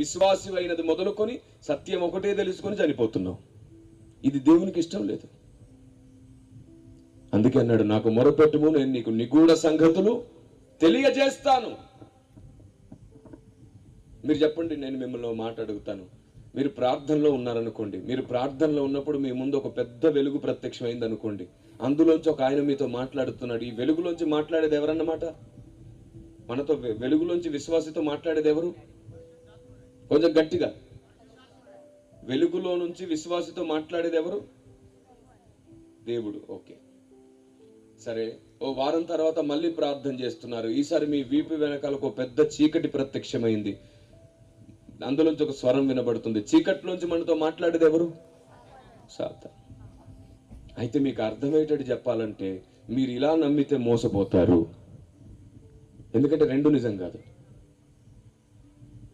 విశ్వాసి అయినది మొదలుకొని సత్యం ఒకటే తెలుసుకొని చనిపోతున్నావు. ఇది దేవునికి ఇష్టం లేదు. అందుకే అన్నాడు నాకు మొరపెట్టుము నేను నీకు నిగూఢ సంగతులు తెలియజేస్తాను. మీరు చెప్పండి నేను మిమ్మల్ని ఓ మాట అడుగుతాను. మీరు ప్రార్థనలో ఉన్నారనుకోండి మీరు ప్రార్థనలో ఉన్నప్పుడు మీ ముందు ఒక పెద్ద వెలుగు ప్రత్యక్షమైంది అనుకోండి అందులోంచి ఒక ఆయన మీతో మాట్లాడుతున్నాడు. ఈ వెలుగులోంచి మాట్లాడేది ఎవరన్నమాట? మనతో వె- వెలుగులోంచి విశ్వాసితో మాట్లాడేది ఎవరు? కొంచెం గట్టిగా. వెలుగులో నుంచి విశ్వాసితో మాట్లాడేది ఎవరు? దేవుడు. ఓకే. సరే. ఓ వారం తర్వాత మళ్ళీ ప్రార్థన చేస్తున్నారు. ఈసారి మీ వీపు వెనకాల ఒక పెద్ద చీకటి ప్రత్యక్షమైంది. అందులోంచి ఒక స్వరం వినబడుతుంది. చీకట్లోంచి మనతో మాట్లాడేది ఎవరు? సాత అయితే మీకు అర్థమయ్యేటట్టు చెప్పాలంటే మీరు ఇలా నమ్మితే మోసపోతారు. ఎందుకంటే రెండు నిజం కాదు.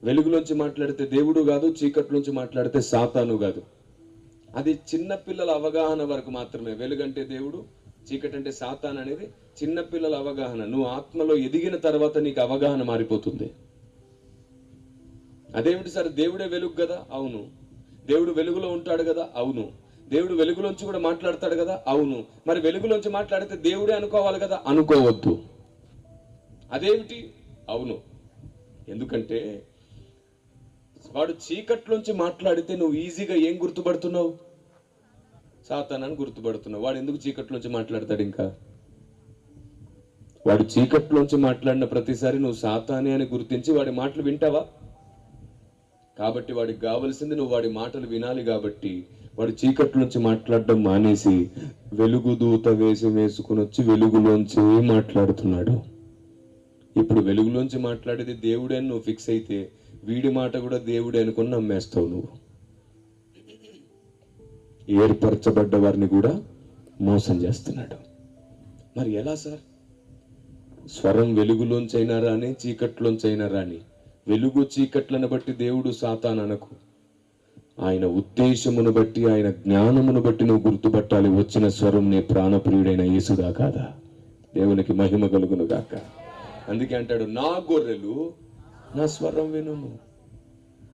వెలుగులోంచి మాట్లాడితే దేవుడు కాదు చీకట్లోంచి మాట్లాడితే సాతాను కాదు. అది చిన్నపిల్లల అవగాహన వరకు మాత్రమే. వెలుగంటే దేవుడు చీకటి అంటే సాతాన్ అనేది చిన్నపిల్లల అవగాహన. నువ్వు ఆత్మలో ఎదిగిన తర్వాత నీకు అవగాహన మారిపోతుంది. అదేమిటి సార్? దేవుడే వెలుగు కదా? అవును. దేవుడు వెలుగులో ఉంటాడు కదా? అవును. దేవుడు వెలుగులోంచి కూడా మాట్లాడతాడు కదా? అవును. మరి వెలుగులోంచి మాట్లాడితే దేవుడే అనుకోవాలి కదా? అనుకోవద్దు. అదేమిటి? అవును. ఎందుకంటే వాడు చీకట్లోంచి మాట్లాడితే నువ్వు ఈజీగా ఏం గుర్తుపడుతున్నావు? సాతానని గుర్తుపడుతున్నావు. వాడు ఎందుకు చీకట్లోంచి మాట్లాడతాడు ఇంకా? వాడు చీకట్లోంచి మాట్లాడిన ప్రతిసారి నువ్వు సాతానే అని గుర్తించి వాడి మాటలు వింటావా? కాబట్టి వాడికి కావలసింది నువ్వు వాడి మాటలు వినాలి కాబట్టి వాడు చీకట్లోంచి మాట్లాడడం మానేసి వెలుగు దూత వేసి వేసుకుని వచ్చి వెలుగులోంచి మాట్లాడుతున్నాడు. ఇప్పుడు వెలుగులోంచి మాట్లాడేది దేవుడే నువ్వు ఫిక్స్ అయితే వీడి మాట కూడా దేవుడే అనుకుని నమ్మేస్తావు నువ్వు. ఏర్పరచబడ్డ వారిని కూడా మోసం చేస్తున్నాడు. మరి ఎలా సార్? స్వరం వెలుగులోంచైనా రాని చీకట్లోంచైనా రాని వెలుగు చీకట్లను బట్టి దేవుడు సాతాన్ అనకు. ఆయన ఉద్దేశమును బట్టి ఆయన జ్ఞానమును బట్టి నువ్వు గుర్తుపట్టాలి. వచ్చిన స్వరం నీ ప్రాణప్రియుడైన యేసుగా కాదా? దేవునికి మహిమ కలుగును గాక అందుకే అంటాడు నా గొర్రెలు నా స్వరం వినును